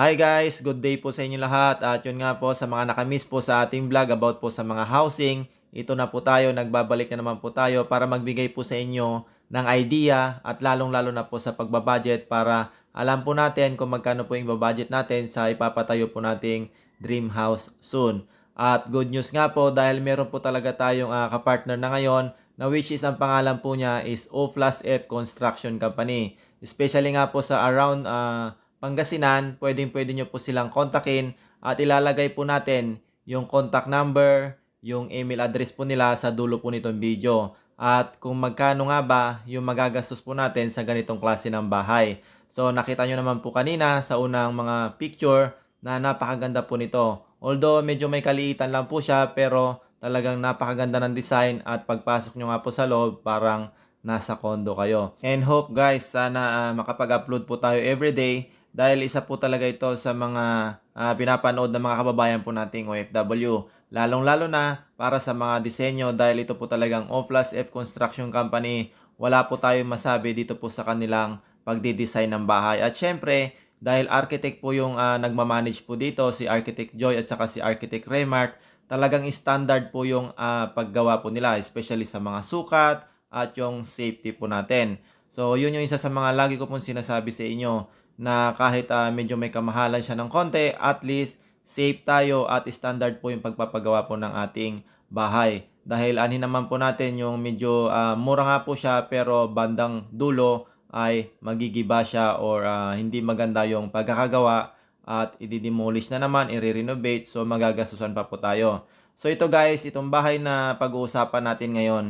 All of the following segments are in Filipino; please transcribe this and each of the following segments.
Hi guys, good day po sa inyo lahat at yun nga po sa mga nakamiss po sa ating vlog about po sa mga housing, ito na po tayo, nagbabalik na naman po tayo para magbigay po sa inyo ng idea at lalong lalo na po sa pagbabudget para alam po natin kung magkano po yung babudget natin sa ipapatayo po nating dream house soon. At good news nga po dahil meron po talaga tayong uh, kapartner na ngayon na which is ang pangalan po niya is O plus F Construction Company. Especially nga po sa around uh, Pangasinan, pwedeng pwede nyo po silang kontakin at ilalagay po natin yung contact number, yung email address po nila sa dulo po nitong video. At kung magkano nga ba yung magagastos po natin sa ganitong klase ng bahay. So nakita nyo naman po kanina sa unang mga picture na napakaganda po nito. Although medyo may kaliitan lang po siya pero talagang napakaganda ng design at pagpasok nyo nga po sa loob parang nasa condo kayo. And hope guys sana uh, makapag-upload po tayo everyday dahil isa po talaga ito sa mga uh, pinapanood ng mga kababayan po nating OFW. Lalong-lalo na para sa mga disenyo dahil ito po talagang O plus F Construction Company. Wala po tayong masabi dito po sa kanilang pagdidesign ng bahay. At syempre, dahil architect po yung uh, nagmamanage po dito, si Architect Joy at saka si Architect Remark, talagang standard po yung uh, paggawa po nila, especially sa mga sukat at yung safety po natin. So, yun yung isa sa mga lagi ko pong sinasabi sa inyo na kahit uh, medyo may kamahalan siya ng konti, at least safe tayo at standard po yung pagpapagawa po ng ating bahay. Dahil ani naman po natin yung medyo uh, mura nga po siya pero bandang dulo ay magigiba siya or uh, hindi maganda yung pagkakagawa at i-demolish na naman, i-renovate so magagastusan pa po tayo. So ito guys, itong bahay na pag-uusapan natin ngayon,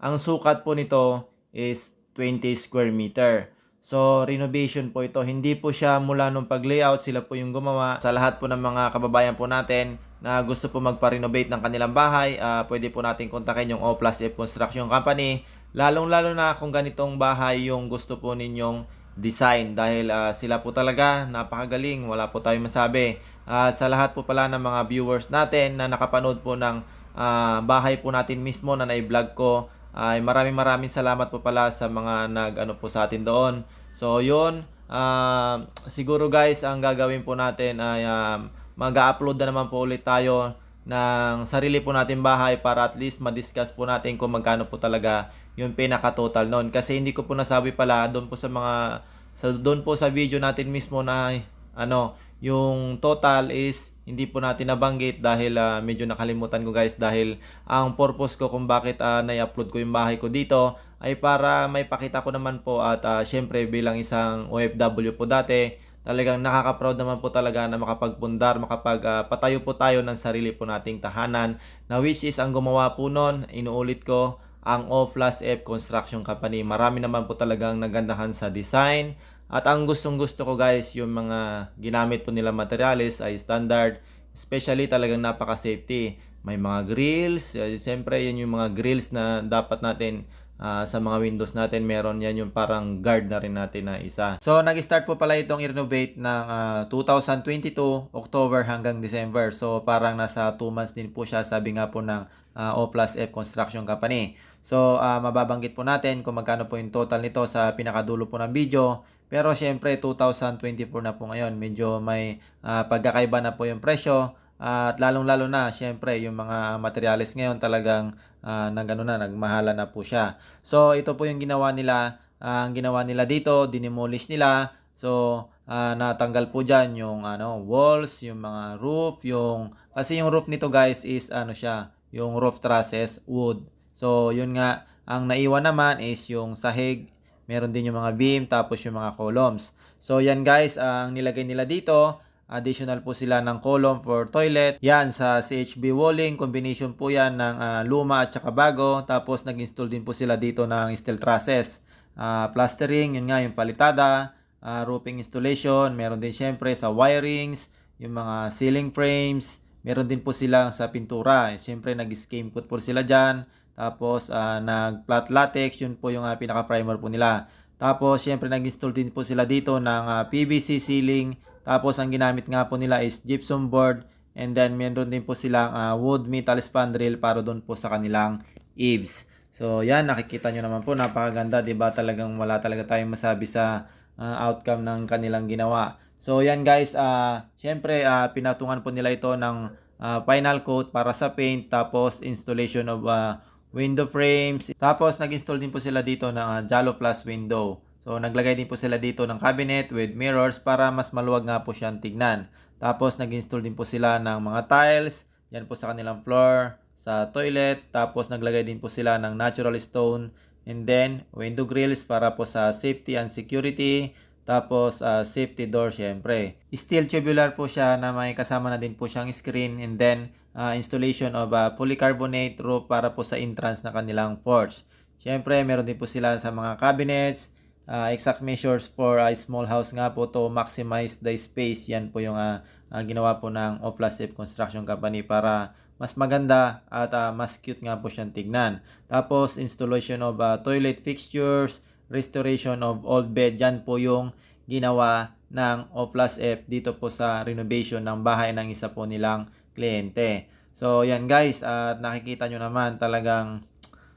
ang sukat po nito is 20 square meter. So, renovation po ito. Hindi po siya mula nung pag-layout, sila po yung gumawa. Sa lahat po ng mga kababayan po natin na gusto po magpa-renovate ng kanilang bahay, uh, pwede po natin kontakin yung O plus F Construction Company. Lalong-lalo na kung ganitong bahay yung gusto po ninyong design dahil uh, sila po talaga napakagaling, wala po tayong masabi. Uh, sa lahat po pala ng mga viewers natin na nakapanood po ng uh, bahay po natin mismo na na-vlog ko, ay maraming maraming salamat po pala sa mga nag ano po sa atin doon. So yun, uh, siguro guys ang gagawin po natin ay uh, mag-upload na naman po ulit tayo ng sarili po natin bahay para at least ma-discuss po natin kung magkano po talaga yung pinaka-total noon. Kasi hindi ko po nasabi pala doon po sa mga sa doon po sa video natin mismo na ano, yung total is hindi po natin nabanggit dahil uh, medyo nakalimutan ko guys dahil ang purpose ko kung bakit uh, na-upload ko yung bahay ko dito ay para may pakita ko naman po at uh, syempre bilang isang OFW po dati talagang nakaka-proud naman po talaga na makapagpundar, makapagpatayo uh, po tayo ng sarili po nating tahanan na which is ang gumawa po nun, inuulit ko, ang O plus F Construction Company. Marami naman po talagang nagandahan sa design, at ang gustong gusto ko guys, yung mga ginamit po nila materials ay standard. Especially talagang napaka-safety. May mga grills. Uh, Siyempre, yun yung mga grills na dapat natin uh, sa mga windows natin. Meron yan yung parang guard na rin natin na isa. So, nag-start po pala itong i-renovate ng uh, 2022, October hanggang December. So, parang nasa 2 months din po siya. Sabi nga po ng uh, O plus F Construction Company. So, uh, mababanggit po natin kung magkano po yung total nito sa pinakadulo po ng video. Pero syempre 2024 na po ngayon, medyo may uh, pagkakaiba na po yung presyo at lalong-lalo na syempre yung mga materials ngayon talagang uh, nagano na nagmahala na po siya. So ito po yung ginawa nila, uh, ang ginawa nila dito, dinemolish nila. So uh, natanggal po diyan yung ano walls, yung mga roof, yung kasi yung roof nito guys is ano siya, yung roof trusses wood. So yun nga ang naiwan naman is yung sahig Meron din yung mga beam, tapos yung mga columns. So, yan guys, ang nilagay nila dito, additional po sila ng column for toilet. Yan, sa CHB walling, combination po yan ng uh, luma at saka bago. Tapos, nag-install din po sila dito ng steel trusses. Uh, plastering, yun nga, yung palitada. Uh, roofing installation, meron din syempre sa wirings, yung mga ceiling frames. Meron din po sila sa pintura. Siyempre, nag-scheme coat po sila dyan. Tapos, uh, nag-flat latex, yun po yung uh, pinaka-primer po nila. Tapos, syempre, nag-install din po sila dito ng uh, PVC ceiling. Tapos, ang ginamit nga po nila is gypsum board. And then, meron din po silang uh, wood metal spandrel para doon po sa kanilang eaves. So, yan, nakikita nyo naman po, napakaganda, 'di ba Talagang wala talaga tayong masabi sa uh, outcome ng kanilang ginawa. So yan guys, ah syempre ah, pinatungan po nila ito ng ah, final coat para sa paint tapos installation of ah, window frames. Tapos nag-install din po sila dito ng ah, Jalo Plus window. So naglagay din po sila dito ng cabinet with mirrors para mas maluwag nga po siyang tignan. Tapos nag-install din po sila ng mga tiles, yan po sa kanilang floor, sa toilet. Tapos naglagay din po sila ng natural stone and then window grills para po sa safety and security. Tapos ah, safety door syempre. Steel tubular po siya na may kasama na din po siyang screen and then ah, installation of ah, polycarbonate roof para po sa entrance na kanilang porch. Syempre meron din po sila sa mga cabinets, ah, exact measures for a small house nga po to maximize the space. Yan po yung ah, ah, ginawa po ng Oflas Safe Construction Company para mas maganda at ah, mas cute nga po siyang tignan. Tapos installation of ah, toilet fixtures, restoration of old bed. Yan po yung ginawa ng Oflas F dito po sa renovation ng bahay ng isa po nilang kliyente. So yan guys, at nakikita nyo naman talagang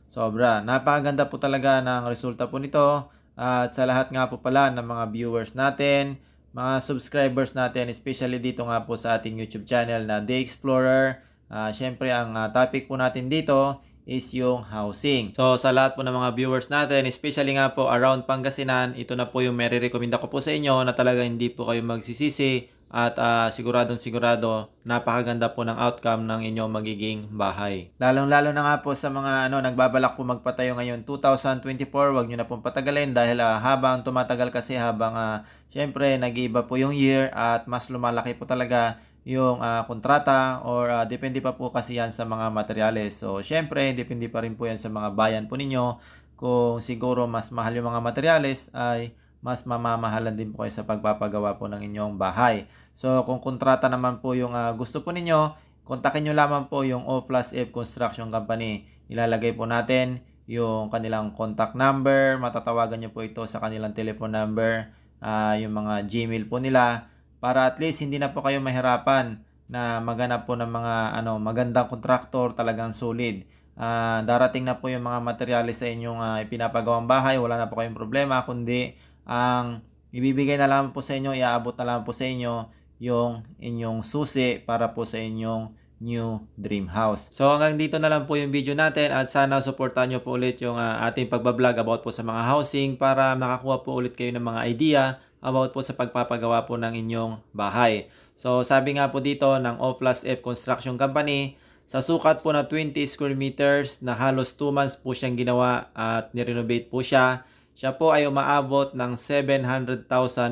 sobra. Napakaganda po talaga ng resulta po nito. At sa lahat nga po pala ng mga viewers natin, mga subscribers natin, especially dito nga po sa ating YouTube channel na The Explorer. Ah, Siyempre, ang ah, topic po natin dito is yung housing. So, sa lahat po ng mga viewers natin, especially nga po around Pangasinan, ito na po yung may recommenda ko po sa inyo na talaga hindi po kayo magsisisi at ah, siguradong sigurado napakaganda po ng outcome ng inyong magiging bahay. Lalong-lalo na nga po sa mga ano nagbabalak po magpatayo ngayon 2024, wag niyo na pong patagalin dahil ah, habang tumatagal kasi habang ah, syempre nag-iiba po yung year at mas lumalaki po talaga yung ah, kontrata or ah, depende pa po kasi yan sa mga materyales. So, syempre, depende pa rin po yan sa mga bayan po ninyo. Kung siguro mas mahal yung mga materyales ay mas mamamahalan din po kayo sa pagpapagawa po ng inyong bahay. So, kung kontrata naman po yung ah, gusto po ninyo, kontakin nyo lamang po yung O plus F Construction Company. Ilalagay po natin yung kanilang contact number, matatawagan nyo po ito sa kanilang telephone number, ah, yung mga Gmail po nila, para at least hindi na po kayo mahirapan na maghanap po ng mga ano magandang kontraktor talagang solid. Ah, darating na po yung mga materyales sa inyong ah, ipinapagawang bahay, wala na po kayong problema kundi ang ibibigay na lang po sa inyo, iaabot na lang po sa inyo yung inyong susi para po sa inyong new dream house. So hanggang dito na lang po yung video natin at sana suportahan nyo po ulit yung ah, ating pagbablog about po sa mga housing para makakuha po ulit kayo ng mga idea about po sa pagpapagawa po ng inyong bahay. So sabi nga po dito ng Oflas F Construction Company, sa sukat po na 20 square meters na halos 2 months po siyang ginawa at nirenovate po siya, siya po ay umaabot ng 700,000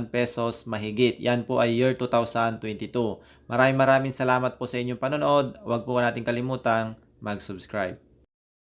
pesos mahigit. Yan po ay year 2022. Maraming maraming salamat po sa inyong panonood. Huwag po natin kalimutang mag-subscribe.